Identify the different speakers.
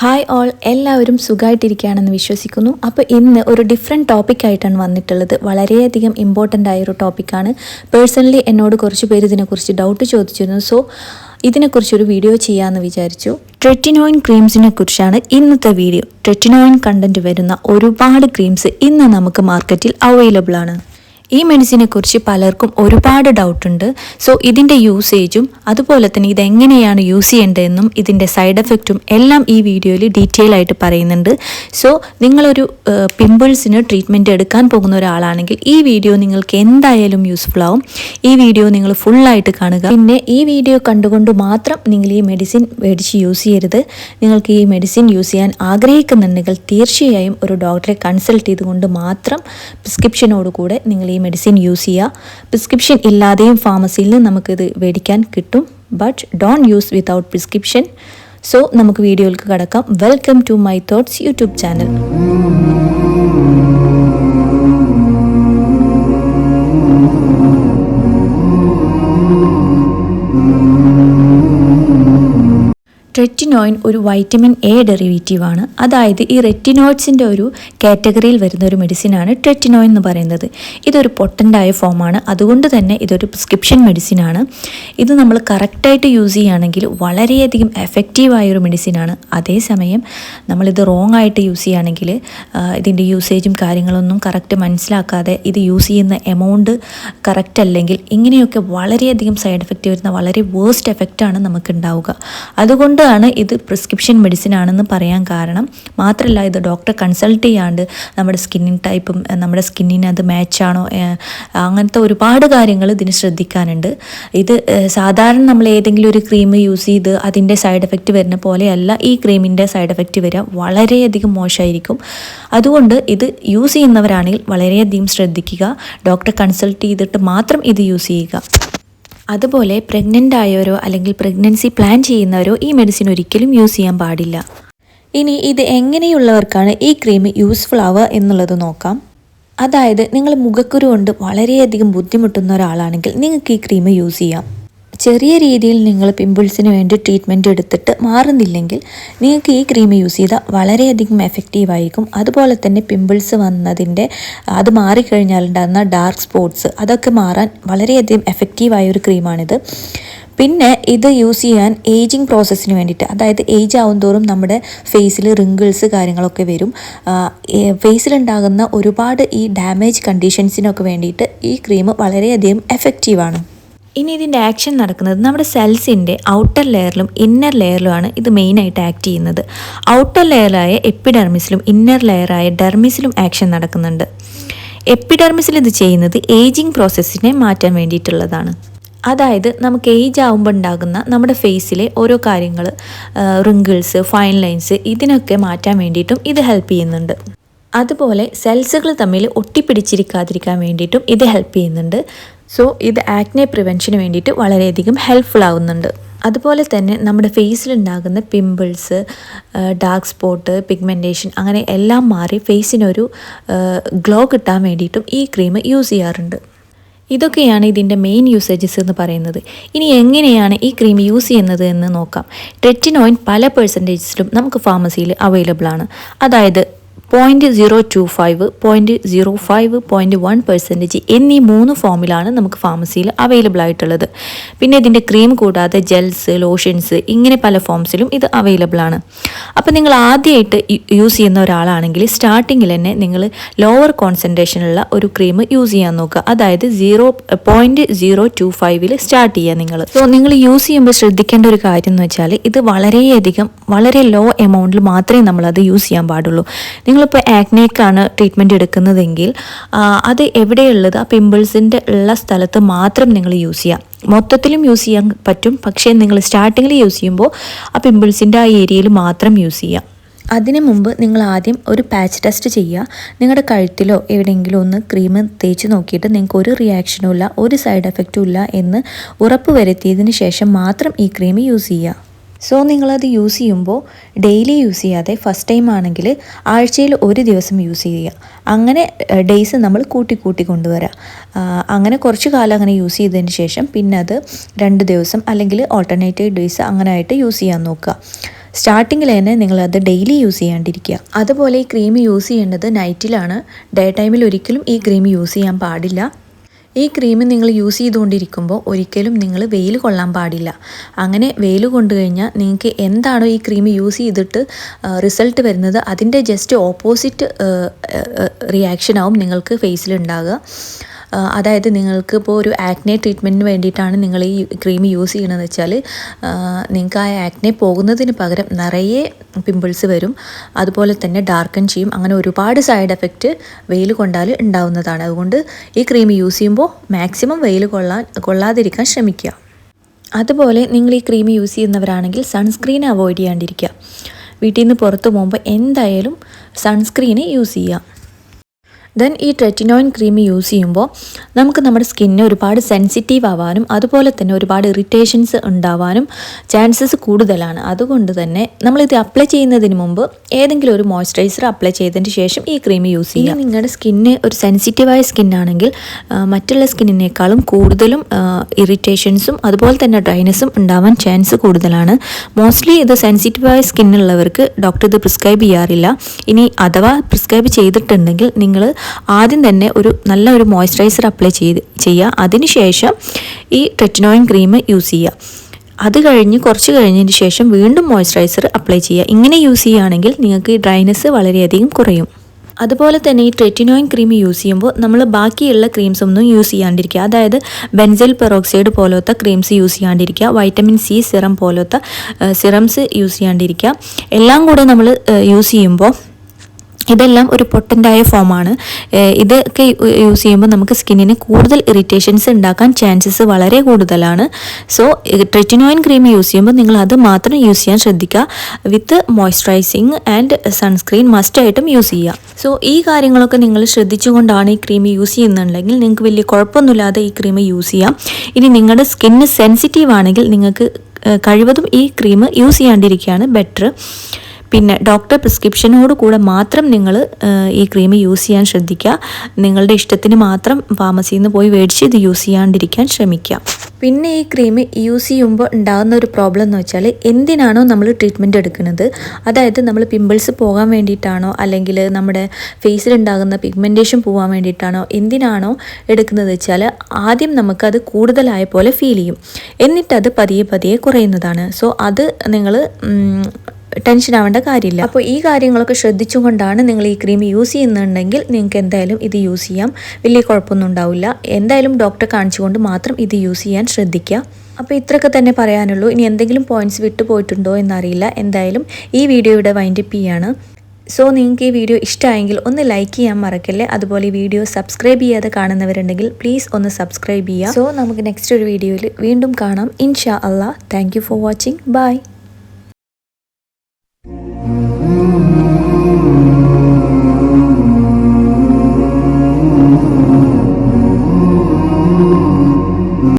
Speaker 1: Hi all എല്ലാവരും സുഖമായിട്ടിരിക്കുകയാണെന്ന് വിശ്വസിക്കുന്നു. അപ്പോൾ ഇന്ന് ഒരു ഡിഫറെന്റ് ടോപ്പിക്കായിട്ടാണ് വന്നിട്ടുള്ളത്. വളരെയധികം ഇമ്പോർട്ടന്റ് ആയൊരു ടോപ്പിക്കാണ് പേഴ്സണലി എന്നോട് കുറച്ച് പേര് ഇതിനെക്കുറിച്ച് ഡൗട്ട് ചോദിച്ചിരുന്നു. സോ ഇതിനെക്കുറിച്ചൊരു വീഡിയോ ചെയ്യാമെന്ന് വിചാരിച്ചു. ട്രെറ്റിനോയിൻ ക്രീംസിനെ കുറിച്ചാണ് ഇന്നത്തെ വീഡിയോ ട്രെറ്റിനോയിൻ കണ്ടന്റ് വരുന്ന ഒരുപാട് ക്രീംസ് ഇന്ന് നമുക്ക് മാർക്കറ്റിൽ അവൈലബിൾ ആണ്. ഈ മെഡിസിനെ കുറിച്ച് പലർക്കും ഒരുപാട് ഡൗട്ട് ഉണ്ട്. സോ ഇതിന്റെ യൂസേജും അതുപോലെ തന്നെ ഇത് എങ്ങനെയാണ് യൂസ് ചെയ്യേണ്ടതെന്നും ഇതിന്റെ സൈഡ് എഫക്റ്റും എല്ലാം ഈ വീഡിയോയിൽ ഡീറ്റെയിൽ ആയിട്ട് പറയുന്നുണ്ട്. സോ നിങ്ങളൊരു പിമ്പിൾസിന് ട്രീറ്റ്മെന്റ് എടുക്കാൻ പോകുന്ന ഒരാളാണെങ്കിൽ ഈ വീഡിയോ നിങ്ങൾക്ക് എന്തായാലും യൂസ്ഫുൾ ആവും. ഈ വീഡിയോ നിങ്ങൾ ഫുള്ളായിട്ട് കാണുക. പിന്നെ ഈ വീഡിയോ കണ്ടുകൊണ്ട് മാത്രം നിങ്ങൾ ഈ മെഡിസിൻ മേടിച്ച് യൂസ് ചെയ്യരുത്. നിങ്ങൾക്ക് ഈ മെഡിസിൻ യൂസ് ചെയ്യാൻ ആഗ്രഹിക്കുന്നുണ്ടെങ്കിൽ തീർച്ചയായും ഒരു ഡോക്ടറെ കൺസൾട്ട് ചെയ്തുകൊണ്ട് മാത്രം പ്രിസ്ക്രിപ്ഷനോട് കൂടെ നിങ്ങൾ ഈ മെഡിസിൻ യൂസ് ചെയ്യുക പ്രിസ്ക്രിപ്ഷൻ ഇല്ലാതെയും ഫാർമസിയിൽ നിന്ന് നമുക്കിത് മേടിക്കാൻ കിട്ടും. But don't use without prescription so നമുക്ക് വീഡിയോയിലേക്ക് കടക്കാം. Welcome to my thoughts YouTube channel retinoin ഒരു വൈറ്റമിൻ എ ഡെറിവേറ്റീവ് ആണ്. അതായത് ഈ റെറ്റിനോയിഡ്സിന്റെ ഒരു കാറ്റഗറിയിൽ വരുന്ന ഒരു മെഡിസിനാണ് ട്രെറ്റിനോയിൻ എന്ന് പറയുന്നത്. ഇതൊരു പൊട്ടന്റായ ഫോമാണ് അതുകൊണ്ട് തന്നെ ഇതൊരു പ്രിസ്ക്രിപ്ഷൻ മെഡിസിനാണ് ഇത് നമ്മൾ കറക്റ്റായിട്ട് യൂസ് ചെയ്യുകയാണെങ്കിൽ വളരെയധികം എഫക്റ്റീവായ ഒരു മെഡിസിനാണ് അതേസമയം നമ്മളിത് റോങ് ആയിട്ട് യൂസ് ചെയ്യുകയാണെങ്കിൽ ഇതിന്റെ യൂസേജും കാര്യങ്ങളൊന്നും കറക്റ്റ് മനസ്സിലാക്കാതെ ഇത് യൂസ് ചെയ്യുന്ന എമൗണ്ട് കറക്റ്റ് അല്ലെങ്കിൽ ഇങ്ങനെയൊക്കെ വളരെയധികം സൈഡ് എഫക്റ്റ് വരുന്ന വളരെ വേസ്റ്റ് എഫക്റ്റാണ് നമുക്ക് ഉണ്ടാവുക അതുകൊണ്ടാണ് ഇത് പ്രിസ്ക്രിപ്ഷൻ മെഡിസിൻ ആണെന്ന് പറയാൻ കാരണം. മാത്രമല്ല ഇത് ഡോക്ടർ കൺസൾട്ട് ചെയ്യാണ്ട് നമ്മുടെ സ്കിന്നിൻ ടൈപ്പും നമ്മുടെ സ്കിന്നിന് അത് മാച്ചാണോ അങ്ങനത്തെ ഒരുപാട് കാര്യങ്ങൾ ഇതിന് ശ്രദ്ധിക്കാനുണ്ട്. ഇത് സാധാരണ നമ്മൾ ഏതെങ്കിലും ഒരു ക്രീം യൂസ് ചെയ്ത് അതിന്റെ സൈഡ് എഫക്റ്റ് വരുന്ന പോലെയല്ല ഈ ക്രീമിന്റെ സൈഡ് എഫക്റ്റ് വരിക. വളരെയധികം മോശമായിരിക്കും അതുകൊണ്ട് ഇത് യൂസ് ചെയ്യുന്നവരാണെങ്കിൽ വളരെയധികം ശ്രദ്ധിക്കുക. ഡോക്ടറെ കൺസൾട്ട് ചെയ്തിട്ട് മാത്രം ഇത് യൂസ് ചെയ്യുക. അതുപോലെ പ്രഗ്നന്റ് ആയവരോ അല്ലെങ്കിൽ പ്രഗ്നൻസി പ്ലാൻ ചെയ്യുന്നവരോ ഈ മെഡിസിൻ ഒരിക്കലും യൂസ് ചെയ്യാൻ പാടില്ല. ഇനി ഇത് എങ്ങനെയുള്ളവർക്കാണ് ഈ ക്രീം യൂസ്ഫുൾ ആവുക എന്നുള്ളത് നോക്കാം. അതായത് നിങ്ങൾ മുഖക്കുരു കൊണ്ട് വളരെയധികം ബുദ്ധിമുട്ടുന്ന ഒരാളാണെങ്കിൽ നിങ്ങൾക്ക് ഈ ക്രീം യൂസ് ചെയ്യാം. ചെറിയ രീതിയിൽ നിങ്ങൾ പിമ്പിൾസിന് വേണ്ടി ട്രീറ്റ്മെന്റ് എടുത്തിട്ട് മാറുന്നില്ലെങ്കിൽ നിങ്ങൾക്ക് ഈ ക്രീം യൂസ് ചെയ്താൽ വളരെയധികം എഫക്റ്റീവ് ആയിരിക്കും. അതുപോലെ തന്നെ പിമ്പിൾസ് വന്നതിന്റെ അത് മാറിക്കഴിഞ്ഞാൽ ഉണ്ടാകുന്ന ഡാർക്ക് സ്പോട്ട്സ് അതൊക്കെ മാറാൻ വളരെയധികം എഫക്റ്റീവായ ഒരു ക്രീമാണിത് പിന്നെ ഇത് യൂസ് ചെയ്യാൻ ഏജിങ് പ്രോസസ്സിന് വേണ്ടിയിട്ട് അതായത് ഏജ് ആവും തോറും നമ്മുടെ ഫേസിൽ റിങ്കിൾസ് കാര്യങ്ങളൊക്കെ വരും. ഫേസിലുണ്ടാകുന്ന ഒരുപാട് ഈ ഡാമേജ് കണ്ടീഷൻസിനൊക്കെ വേണ്ടിയിട്ട് ഈ ക്രീം വളരെയധികം എഫക്റ്റീവാണ് ഇനി ഇതിന്റെ ആക്ഷൻ നടക്കുന്നത് നമ്മുടെ സെൽസിന്റെ ഔട്ടർ ലെയറിലും ഇന്നർ ലെയറിലുമാണ് ഇത് മെയിനായിട്ട് ആക്ട് ചെയ്യുന്നത്. ഔട്ടർ ലെയറായ എപ്പിഡെർമിസിലും ഇന്നർ ലെയറായ ഡെർമിസിലും ആക്ഷൻ നടക്കുന്നുണ്ട്. എപ്പിഡെർമിസിൽ ഇത് ചെയ്യുന്നത് ഏജിങ് പ്രോസസ്സിനെ മാറ്റാൻ വേണ്ടിയിട്ടുള്ളതാണ്. അതായത് നമുക്ക് ഏജ് ആകുമ്പോൾ ഉണ്ടാകുന്ന നമ്മുടെ ഫേസിലെ ഓരോ കാര്യങ്ങൾ റിങ്കിൾസ് ഫൈൻ ലൈൻസ് ഇതിനൊക്കെ മാറ്റാൻ വേണ്ടിയിട്ടും ഇത് ഹെൽപ്പ് ചെയ്യുന്നുണ്ട്. അതുപോലെ സെൽസുകൾ തമ്മിൽ ഒട്ടിപ്പിടിച്ചിരിക്കാതിരിക്കാൻ വേണ്ടിയിട്ടും ഇത് ഹെൽപ്പ് ചെയ്യുന്നുണ്ട്. സോ ഇത് ആക്നെ പ്രിവെൻഷന് വേണ്ടിയിട്ട് വളരെയധികം ഹെൽപ്ഫുൾ ആവുന്നുണ്ട്. അതുപോലെ തന്നെ നമ്മുടെ ഫേസിലുണ്ടാകുന്ന പിമ്പിൾസ് ഡാർക്ക് സ്പോട്ട് പിഗ്മെന്റേഷൻ അങ്ങനെ എല്ലാം മാറി ഫേസിനൊരു ഗ്ലോ കിട്ടാൻ വേണ്ടിയിട്ടും ഈ ക്രീം യൂസ് ചെയ്യാറുണ്ട്. ഇതൊക്കെയാണ് ഇതിന്റെ മെയിൻ യൂസേജസ് എന്ന് പറയുന്നത്. ഇനി എങ്ങനെയാണ് ഈ ക്രീം യൂസ് ചെയ്യുന്നത് എന്ന് നോക്കാം. ട്രെറ്റിനോയിൻ പല പെർസെന്റേജസിലും നമുക്ക് ഫാർമസിയിൽ അവൈലബിൾ ആണ്. അതായത് point zero two five point zero five point one percentage എന്നീ മൂന്ന് ഫോമിലാണ് നമുക്ക് ഫാർമസിയിൽ അവൈലബിൾ ആയിട്ടുള്ളത്. പിന്നെ ഇതിന്റെ ക്രീം കൂടാതെ ജെൽസ് ലോഷൻസ് ഇങ്ങനെ പല ഫോംസിലും ഇത് അവൈലബിൾ ആണ്. അപ്പോൾ നിങ്ങൾ ആദ്യമായിട്ട് യൂസ് ചെയ്യുന്ന ഒരാളാണെങ്കിൽ സ്റ്റാർട്ടിങ്ങിൽ തന്നെ നിങ്ങൾ ലോവർ കോൺസെൻട്രേഷനുള്ള ഒരു ക്രീം യൂസ് ചെയ്യാൻ നോക്കുക. അതായത് സീറോ പോയിന്റ് സീറോ ടു ഫൈവിൽ സ്റ്റാർട്ട് ചെയ്യുക നിങ്ങൾ. സോ നിങ്ങൾ യൂസ് ചെയ്യുമ്പോൾ ശ്രദ്ധിക്കേണ്ട ഒരു കാര്യം എന്ന് വെച്ചാൽ ഇത് വളരെയധികം വളരെ ലോ എമൗണ്ടിൽ മാത്രമേ നമ്മളത് യൂസ് ചെയ്യാൻ പാടുള്ളൂ. നിങ്ങളിപ്പോൾ ആക്നേക്കാണ് ട്രീറ്റ്മെന്റ് എടുക്കുന്നതെങ്കിൽ അത് എവിടെയുള്ളത്? ആ പിമ്പിൾസിന്റെ ഉള്ള സ്ഥലത്ത് മാത്രം നിങ്ങൾ യൂസ് ചെയ്യുക മൊത്തത്തിലും യൂസ് ചെയ്യാൻ പറ്റും. പക്ഷേ നിങ്ങൾ സ്റ്റാർട്ടിങ്ങിൽ യൂസ് ചെയ്യുമ്പോൾ ആ പിമ്പിൾസിന്റെ ആ ഏരിയയിൽ മാത്രം യൂസ് ചെയ്യുക അതിനു മുമ്പ് നിങ്ങൾ ആദ്യം ഒരു പാച്ച് ടെസ്റ്റ് ചെയ്യുക. നിങ്ങളുടെ കഴുത്തിലോ എവിടെയെങ്കിലും ഒന്ന് ക്രീം തേച്ച് നോക്കിയിട്ട് നിങ്ങൾക്ക് ഒരു റിയാക്ഷനും ഇല്ല ഒരു സൈഡ് എഫക്റ്റും ഇല്ല എന്ന് ഉറപ്പ് വരുത്തിയതിന് ശേഷം മാത്രം ഈ ക്രീം യൂസ് ചെയ്യുക. സോ നിങ്ങളത് യൂസ് ചെയ്യുമ്പോൾ ഡെയിലി യൂസ് ചെയ്യാതെ ഫസ്റ്റ് ടൈം ആണെങ്കിൽ ആഴ്ചയിൽ ഒരു ദിവസം യൂസ് ചെയ്യുക. അങ്ങനെ ഡേയ്സ് നമ്മൾ കൂട്ടി കൂട്ടി കൊണ്ടുവരാം. അങ്ങനെ കുറച്ച് കാലം അങ്ങനെ യൂസ് ചെയ്തതിന് ശേഷം പിന്നെ അത് രണ്ട് ദിവസം അല്ലെങ്കിൽ ഓൾട്ടർനേറ്റീവ് ഡേയ്സ് അങ്ങനെ ആയിട്ട് യൂസ് ചെയ്യാൻ നോക്കുക. സ്റ്റാർട്ടിങ്ങിൽ തന്നെ നിങ്ങളത് ഡെയിലി യൂസ് ചെയ്യാണ്ടിരിക്കുക. അതുപോലെ ഈ ക്രീം യൂസ് ചെയ്യേണ്ടത് നൈറ്റിലാണ് ഡേ ടൈമിൽ ഒരിക്കലും ഈ ക്രീം യൂസ് ചെയ്യാൻ പാടില്ല. ഈ ക്രീം നിങ്ങൾ യൂസ് ചെയ്തുകൊണ്ടിരിക്കുമ്പോൾ ഒരിക്കലും നിങ്ങൾ വെയിൽ കൊള്ളാൻ പാടില്ല. അങ്ങനെ വെയിൽ കൊണ്ടു കഴിഞ്ഞാൽ നിങ്ങൾക്ക് എന്താണോ ഈ ക്രീം യൂസ് ചെയ്തിട്ട് റിസൾട്ട് വരുന്നത് അതിന്റെ ജസ്റ്റ് ഓപ്പോസിറ്റ് റിയാക്ഷനാവും നിങ്ങൾക്ക് ആ, അതായത് നിങ്ങൾക്ക് ഇപ്പോൾ ഒരു ആക്നെ ട്രീറ്റ്മെന്റിന് വേണ്ടിയിട്ടാണ് നിങ്ങൾ ഈ ക്രീം യൂസ് ചെയ്യണമെന്ന് വെച്ചാൽ നിങ്ങൾക്ക് ആ ആക്നെ പോകുന്നതിന് പകരം നിറയെ പിമ്പിൾസ് വരും. അതുപോലെ തന്നെ ഡാർക്കൻ ചെയ്യും. അങ്ങനെ ഒരുപാട് സൈഡ് എഫക്റ്റ് വെയിൽ കൊണ്ടാൽ ഉണ്ടാവുന്നതാണ്. അതുകൊണ്ട് ഈ ക്രീം യൂസ് ചെയ്യുമ്പോൾ മാക്സിമം വെയിൽ കൊള്ളാൻ കൊള്ളാതിരിക്കാൻ ശ്രമിക്കുക. അതുപോലെ നിങ്ങൾ ഈ ക്രീം യൂസ് ചെയ്യുന്നവരാണെങ്കിൽ സൺസ്ക്രീൻ അവോയ്ഡ് ചെയ്യാണ്ടിരിക്കുക. വീട്ടിൽ നിന്ന് പുറത്തു പോകുമ്പോൾ എന്തായാലും സൺസ്ക്രീന് യൂസ് ചെയ്യുക. ദെൻ ഈ ട്രെറ്റിനോയിൻ ക്രീം യൂസ് ചെയ്യുമ്പോൾ നമുക്ക് നമ്മുടെ സ്കിന്നിന് ഒരുപാട് സെൻസിറ്റീവ് ആവാനും അതുപോലെ തന്നെ ഒരുപാട് ഇറിറ്റേഷൻസ് ഉണ്ടാവാനും ചാൻസസ് കൂടുതലാണ്. അതുകൊണ്ട് തന്നെ നമ്മളിത് അപ്ലൈ ചെയ്യുന്നതിന് മുമ്പ് ഏതെങ്കിലും ഒരു മോയ്സ്ചറൈസർ അപ്ലൈ ചെയ്തതിന് ശേഷം ഈ ക്രീം യൂസ് ചെയ്യുക നിങ്ങളുടെ സ്കിന്നിന് ഒരു സെൻസിറ്റീവായ സ്കിന്നാണെങ്കിൽ മറ്റുള്ള സ്കിന്നിനേക്കാളും കൂടുതലും ഇറിറ്റേഷൻസും അതുപോലെ തന്നെ ഡ്രൈനസും ഉണ്ടാവാൻ ചാൻസ് കൂടുതലാണ്. മോസ്റ്റ്ലി ഇത് സെൻസിറ്റീവായ സ്കിന്നുള്ളവർക്ക് ഡോക്ടർ ഇത് പ്രിസ്ക്രൈബ് ചെയ്യാറില്ല. ഇനി അഥവാ പ്രിസ്ക്രൈബ് ചെയ്തിട്ടുണ്ടെങ്കിൽ നിങ്ങൾ ആദ്യം തന്നെ ഒരു നല്ല ഒരു മോയ്സ്ചറൈസർ അപ്ലൈ ചെയ്ത് ചെയ്യുക അതിനുശേഷം ഈ ട്രെറ്റിനോയിൻ ക്രീം യൂസ് ചെയ്യുക അത് കഴിഞ്ഞ് കുറച്ച് കഴിഞ്ഞതിന് ശേഷം വീണ്ടും മോയ്സ്ചറൈസർ അപ്ലൈ ചെയ്യുക ഇങ്ങനെ യൂസ് ചെയ്യുകയാണെങ്കിൽ നിങ്ങൾക്ക് ഈ ഡ്രൈനെസ് വളരെയധികം കുറയും. അതുപോലെ തന്നെ ഈ ട്രെറ്റിനോയിൻ ക്രീം യൂസ് ചെയ്യുമ്പോൾ നമ്മൾ ബാക്കിയുള്ള ക്രീംസ് ഒന്നും യൂസ് ചെയ്യാണ്ടിരിക്കുക. അതായത് ബെൻസൽ പെറോക്സൈഡ് പോലത്തെ ക്രീംസ് യൂസ് ചെയ്യാണ്ടിരിക്കുക. വൈറ്റമിൻ സി സിറം പോലത്തെ സിറംസ് യൂസ് ചെയ്യാണ്ടിരിക്കുക. എല്ലാം കൂടെ നമ്മൾ യൂസ് ചെയ്യുമ്പോൾ ഇതെല്ലാം ഒരു പൊട്ടന്റായ ഫോമാണ്. ഇതൊക്കെ യൂസ് ചെയ്യുമ്പോൾ നമുക്ക് സ്കിന്നിന് കൂടുതൽ ഇറിറ്റേഷൻസ് ഉണ്ടാക്കാൻ ചാൻസസ് വളരെ കൂടുതലാണ്. സോ ട്രെറ്റിനോയിൻ ക്രീം യൂസ് ചെയ്യുമ്പോൾ നിങ്ങൾ അത് മാത്രം യൂസ് ചെയ്യാൻ ശ്രദ്ധിക്കുക. വിത്ത് മോയ്സ്ചറൈസിങ് ആൻഡ് സൺസ്ക്രീൻ മസ്റ്റായിട്ടും യൂസ് ചെയ്യുക. സോ ഈ കാര്യങ്ങളൊക്കെ നിങ്ങൾ ശ്രദ്ധിച്ചുകൊണ്ടാണ് ഈ ക്രീം യൂസ് ചെയ്യുന്നുണ്ടെങ്കിൽ നിങ്ങൾക്ക് വലിയ കുഴപ്പമൊന്നുമില്ലാതെ ഈ ക്രീം യൂസ് ചെയ്യാം. ഇനി നിങ്ങളുടെ സ്കിന്ന് സെൻസിറ്റീവ് ആണെങ്കിൽ നിങ്ങൾക്ക് കഴിവതും ഈ ക്രീം യൂസ് ചെയ്യാണ്ടിരിക്കുകയാണ് ബെറ്റർ. പിന്നെ ഡോക്ടർ പ്രിസ്ക്രിപ്ഷനോട് കൂടെ മാത്രം നിങ്ങൾ ഈ ക്രീം യൂസ് ചെയ്യാൻ ശ്രദ്ധിക്കുക. നിങ്ങളുടെ ഇഷ്ടത്തിന് മാത്രം ഫാർമസിയിൽ നിന്ന് പോയി മേടിച്ച് ഇത് യൂസ് ചെയ്യാണ്ടിരിക്കാൻ ശ്രമിക്കുക. പിന്നെ ഈ ക്രീം യൂസ് ചെയ്യുമ്പോൾ ഉണ്ടാകുന്ന ഒരു പ്രോബ്ലം എന്ന് വെച്ചാൽ എന്തിനാണോ നമ്മൾ ട്രീറ്റ്മെന്റ് എടുക്കുന്നത്? അതായത് നമ്മൾ പിമ്പിൾസ് പോകാൻ വേണ്ടിയിട്ടാണോ? അല്ലെങ്കിൽ നമ്മുടെ ഫേസിൽ ഉണ്ടാകുന്ന പിഗ്മെന്റേഷൻ പോകാൻ വേണ്ടിയിട്ടാണോ? എന്തിനാണോ എടുക്കുന്നത് വെച്ചാൽ ആദ്യം നമുക്കത് കൂടുതലായ പോലെ ഫീൽ ചെയ്യും. എന്നിട്ടത് പതിയെ പതിയെ കുറയുന്നതാണ്. സോ അത് നിങ്ങൾ ടെൻഷൻ ആവേണ്ട കാര്യമില്ല. അപ്പോൾ ഈ കാര്യങ്ങളൊക്കെ ശ്രദ്ധിച്ചുകൊണ്ടാണ് നിങ്ങൾ ഈ ക്രീം യൂസ് ചെയ്യുന്നുണ്ടെങ്കിൽ നിങ്ങൾക്ക് എന്തായാലും ഇത് യൂസ് ചെയ്യാം. വലിയ കുഴപ്പമൊന്നും ഉണ്ടാവില്ല. എന്തായാലും ഡോക്ടറെ കാണിച്ചുകൊണ്ട് മാത്രം ഇത് യൂസ് ചെയ്യാൻ ശ്രദ്ധിക്കുക. അപ്പോൾ ഇത്രയൊക്കെ തന്നെ പറയാനുള്ളൂ. ഇനി എന്തെങ്കിലും പോയിന്റ്സ് വിട്ടുപോയിട്ടുണ്ടോ എന്നറിയില്ല. എന്തായാലും ഈ വീഡിയോയുടെ വൈൻഡപ്പ് ചെയ്യാണ്. സോ നിങ്ങൾക്ക് ഈ വീഡിയോ ഇഷ്ടമായെങ്കിൽ ഒന്ന് ലൈക്ക് ചെയ്യാൻ മറക്കല്ലേ? അതുപോലെ ഈ വീഡിയോ സബ്സ്ക്രൈബ് ചെയ്യാതെ കാണുന്നവരുണ്ടെങ്കിൽ പ്ലീസ് ഒന്ന് സബ്സ്ക്രൈബ് ചെയ്യുക. സോ നമുക്ക് നെക്സ്റ്റ് ഒരു വീഡിയോയിൽ വീണ്ടും കാണാം. ഇൻഷാ അള്ളാഹ് thank for watching bye
Speaker 2: Mm-hmm.